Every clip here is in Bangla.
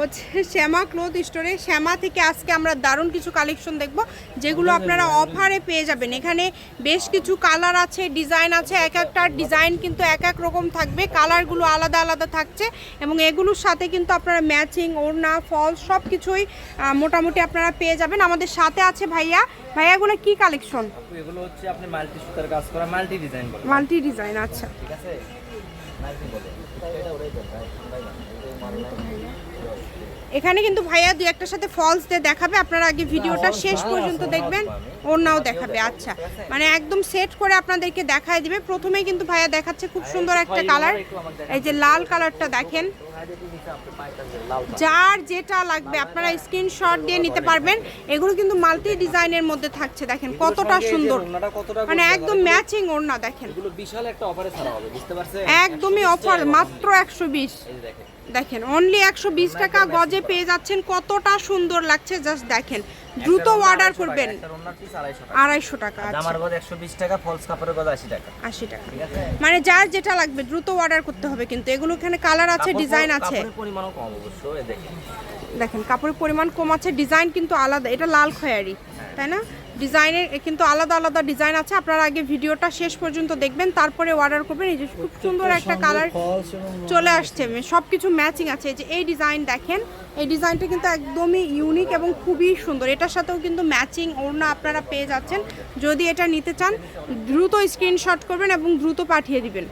হচ্ছে শ্যামা ক্লোথ স্টোরে। শ্যামা থেকে আজকে আমরা দারুণ কিছু কালেকশন দেখব যেগুলো আপনারা অফারে পেয়ে যাবেন। এখানে বেশ কিছু কালার আছে ডিজাইন আছে এক একটা ডিজাইন কিন্তু এক এক রকম থাকবে। কালারগুলো আলাদা আলাদা থাকছে এবং এগুলোর সাথে কিন্তু আপনারা ম্যাচিং ওড়না ফল সব কিছুই মোটামুটি আপনারা পেয়ে যাবেন। আমাদের সাথে আছে ভাইয়া। ভাইয়াগুলো কি কালেকশন এগুলো হচ্ছে আপনি মাল্টি সুতার কাজ করা মাল্টি ডিজাইন মাল্টি ডিজাইন আচ্ছা। ঠিক আছে? মাল্টি বলে 大家，我来点菜，点菜。এখানে কিন্তু ভাইয়া দু একটার সাথে ফলস দিয়ে দেখাবে। আপনারা আগে ভিডিওটা শেষ পর্যন্ত দেখবেন ওনাও দেখাবে আচ্ছা। মানে একদম সেট করে আপনাদেরকে দেখায় দিবে। প্রথমেই কিন্তু ভাইয়া দেখাচ্ছে খুব সুন্দর একটা কালার এই যে লাল কালারটা দেখেন। যার যেটা লাগবে আপনারা স্ক্রিনশট দিয়ে নিতে পারবেন। এগুলো কিন্তু মাল্টি ডিজাইনের মধ্যে থাকছে দেখেন কতটা সুন্দর। মানে একদম ম্যাচিং ওড়না দেখেন। এগুলো বিশাল একটা অফারে ছাড়া হবে বুঝতে পারছেন? একদমই অফার মাত্র একশো বিশ। এই যে দেখেন অনলি একশো বিশ টাকা গজে পেয়ে যাচ্ছেন কতটা সুন্দর লাগছে জাস্ট দেখেন। দ্রুত অর্ডার করবেন। একটা ওনার পিস 250 টাকা। আড়াইশো টাকা আচ্ছা। জামার গজ 120 টাকা ফলস কাপড়ের গজ 80 টাকা। আশি টাকা। মানে যার যেটা লাগবে দ্রুত অর্ডার করতে হবে কিন্তু। এগুলো এখানে কালার আছে ডিজাইন আছে। পরিমাণও কম অবশ্য দেখেন। দেখেন কাপড়ের পরিমাণ কম আছে ডিজাইন কিন্তু আলাদা। এটা লাল খয়ারি তাই না? ডিজাইনের কিন্তু আলাদা আলাদা ডিজাইন আছে। আপনারা আগে ভিডিওটা শেষ পর্যন্ত দেখবেন তারপরে অর্ডার করবেন। এই যে খুব সুন্দর একটা কালার চলে আসছে। সব কিছু ম্যাচিং আছে। এই যে এই ডিজাইন দেখেন এই ডিজাইনটা কিন্তু একদমই ইউনিক এবং খুবই সুন্দর। এটার সাথেও কিন্তু ম্যাচিং ওড়না আপনারা পেয়ে যাচ্ছেন। যদি এটা নিতে চান দ্রুত স্ক্রিনশট করবেন এবং দ্রুত পাঠিয়ে দিবেন।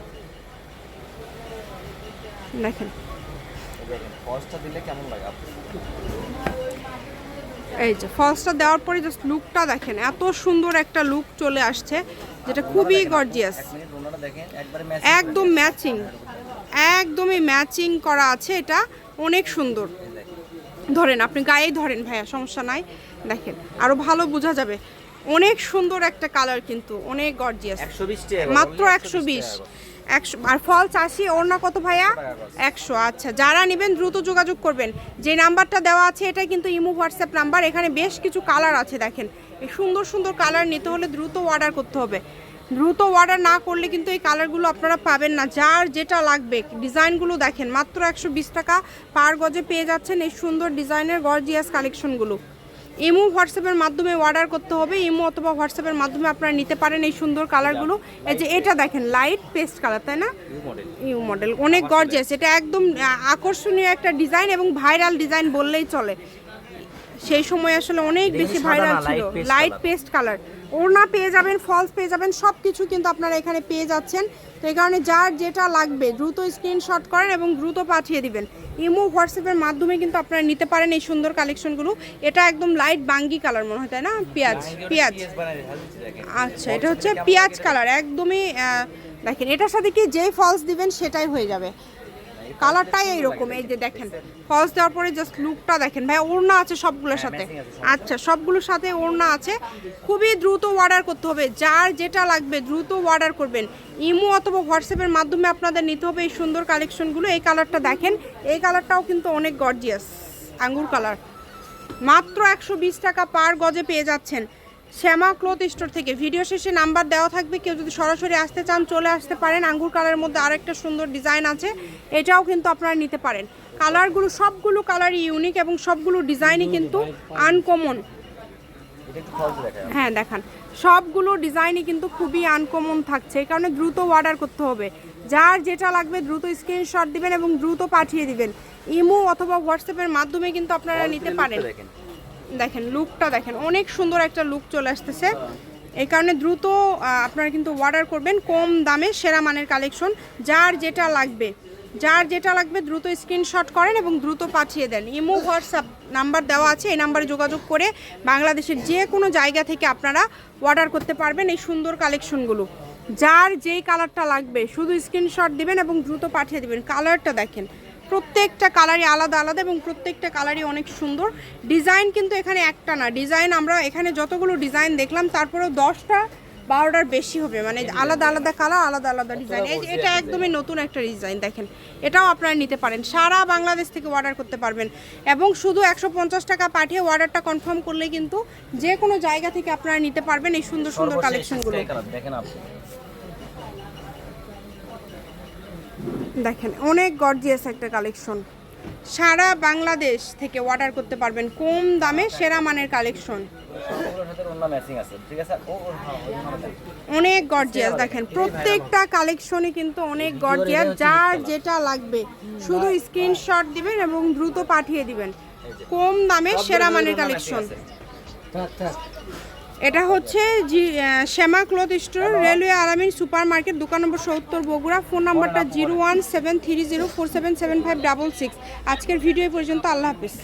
দেখেন। দিলে কেমন লাগে এই যে ফলসটা দেওয়ার পরে জাস্ট লুকটা দেখেন এত সুন্দর একটা লুক চলে আসছে যেটা খুবই গর্জিয়াস একদম ম্যাচিং একদমই ম্যাচিং করা আছে এটা অনেক সুন্দর। ধরেন আপনি গায়েই ধরেন ভাইয়া সমস্যা নাই দেখেন আরও ভালো বোঝা যাবে। অনেক সুন্দর একটা কালার কিন্তু অনেক গর্জিয়াস 120 টাকা মাত্র একশো বিশ একশো আর ফল চাষি ওর না কত ভাইয়া? একশো। আচ্ছা যারা নেবেন দ্রুত যোগাযোগ করবেন। যে নাম্বারটা দেওয়া আছে এটা কিন্তু ইমো হোয়াটসঅ্যাপ নাম্বার। এখানে বেশ কিছু কালার আছে, দেখেন। এই সুন্দর সুন্দর কালার নিতে হলে দ্রুত অর্ডার করতে হবে। দ্রুত অর্ডার না করলে কিন্তু এই কালারগুলো আপনারা পাবেন না। যার যেটা লাগবে, ডিজাইনগুলো দেখেন। মাত্র একশো বিশ টাকা পার গজে পেয়ে যাচ্ছেন এই সুন্দর ডিজাইনের গর্জিয়াস কালেকশনগুলো। ইমো হোয়াটসঅ্যাপের মাধ্যমে অর্ডার করতে হবে। ইমো অথবা হোয়াটসঅ্যাপের মাধ্যমে আপনারা নিতে পারেন এই সুন্দর কালারগুলো এই যে এটা দেখেন লাইট পেস্ট কালার তাই না? ইউ মডেল অনেক গর্জিয়াস এটা একদম আকর্ষণীয় একটা ডিজাইন এবং ভাইরাল ডিজাইন বললেই চলে। সেই সময় আসলে অনেক বেশি ভাইরাল ছিল। লাইট পেস্ট কালার ওড়না পেয়ে যাবেন ফলস পেয়ে যাবেন সব কিছু কিন্তু আপনারা এখানে পেয়ে যাচ্ছেন। তো এই কারণে যার যেটা লাগবে দ্রুত স্ক্রিনশট করেন এবং দ্রুত পাঠিয়ে দিবেন। ইমো হোয়াটসঅ্যাপের মাধ্যমে কিন্তু আপনারা নিতে পারেন এই সুন্দর কালেকশনগুলো এটা একদম লাইট বাঙ্গি কালার মনে হয় তাই না? পেঁয়াজ পেঁয়াজ। হালছে দেখেন। আচ্ছা এটা হচ্ছে পেঁয়াজ কালার একদমই দেখেন এটার সাথে কি যেই ফলস দিবেন সেটাই হয়ে যাবে। কালারটাই এইরকম এই যে দেখেন। ফলস দেওয়ার পরে জাস্ট লুকটা দেখেন। ভাই ওড়না আছে সবগুলোর সাথে। আচ্ছা সবগুলোর সাথে ওড়না আছে। খুবই দ্রুত অর্ডার করতে হবে। যার যেটা লাগবে দ্রুত অর্ডার করবেন। ইমো অথবা হোয়াটসঅ্যাপের মাধ্যমে আপনাদের নিতে হবে এই সুন্দর কালেকশনগুলো এই কালারটা দেখেন। এই কালারটাও কিন্তু অনেক গর্জিয়াস আঙ্গুর কালার মাত্র একশো বিশ টাকা পার গজে পেয়ে যাচ্ছেন। শ্যামা ক্লথ স্টোর থেকে। ভিডিও শেষে নাম্বার দেওয়া থাকবে। কেউ যদি সরাসরি আসতে চান চলে আসতে পারেন। আঙ্গুর কালারের মধ্যে আরেকটা সুন্দর ডিজাইন আছে। এটাও কিন্তু আপনারা নিতে পারেন। কালারগুলো সবগুলো কালারই ইউনিক এবং সবগুলো ডিজাইনই কিন্তু আনকমন হ্যাঁ দেখান। সবগুলো ডিজাইনই কিন্তু খুবই আনকমন থাকছে। এই কারণে দ্রুত অর্ডার করতে হবে। যার যেটা লাগবে দ্রুত স্ক্রিনশট দিবেন এবং দ্রুত পাঠিয়ে দিবেন। ইমো অথবা হোয়াটসঅ্যাপের মাধ্যমে কিন্তু আপনারা নিতে পারেন। দেখেন লুকটা দেখেন, অনেক সুন্দর একটা লুক চলে আসতেছে। এই কারণে দ্রুত আপনারা কিন্তু অর্ডার করবেন কম দামে সেরা মানের কালেকশন যার যেটা লাগবে, যার যেটা লাগবে দ্রুত স্ক্রিনশট করেন এবং দ্রুত পাঠিয়ে দেন। ইমো, হোয়াটসঅ্যাপ নাম্বার দেওয়া আছে, এই নাম্বারে যোগাযোগ করে বাংলাদেশের যে কোনো জায়গা থেকে আপনারা অর্ডার করতে পারবেন এই সুন্দর কালেকশনগুলো যার যেই কালারটা লাগবে, শুধু স্ক্রিনশট দিবেন এবং দ্রুত পাঠিয়ে দিবেন। কালারটা দেখেন প্রত্যেকটা কালারই আলাদা আলাদা এবং প্রত্যেকটা কালারই অনেক সুন্দর। ডিজাইন কিন্তু এখানে একটা না। ডিজাইন আমরা এখানে যতগুলো ডিজাইন দেখলাম তারপরেও দশটা বারোটার বেশি হবে। মানে আলাদা আলাদা কালার আলাদা আলাদা ডিজাইন এই এটা একদমই নতুন একটা ডিজাইন দেখেন। এটাও আপনারা নিতে পারেন। সারা বাংলাদেশ থেকে অর্ডার করতে পারবেন। এবং শুধু একশো পঞ্চাশ টাকা পাঠিয়ে অর্ডারটা কনফার্ম করলে কিন্তু যে কোনো জায়গা থেকে আপনারা নিতে পারবেন এই সুন্দর সুন্দর কালেকশনগুলো দেখেন আপনি। দেখেন, অনেক গর্জিয়াস একটা কালেকশন সারা বাংলাদেশ থেকে অর্ডার করতে পারবেন কম দামে সেরা মানের কালেকশন। অনেক গর্জিয়াস দেখেন, প্রত্যেকটা কালেকশনে কিন্তু অনেক গর্জিয়াস যার যেটা লাগবে। শুধু স্ক্রিনশট দিবেন এবং দ্রুত পাঠিয়ে দিবেন। কম দামে সেরা মানের কালেকশন এটা হচ্ছে জি শ্যামা ক্লথ স্টোর রেলওয়ে আরামিন সুপার মার্কেট দোকান নম্বর সত্তর বগুড়া। ফোন নাম্বারটা zero one seven three zero four seven seven five double six. আজকের ভিডিও পর্যন্ত আল্লাহ হাফিজ।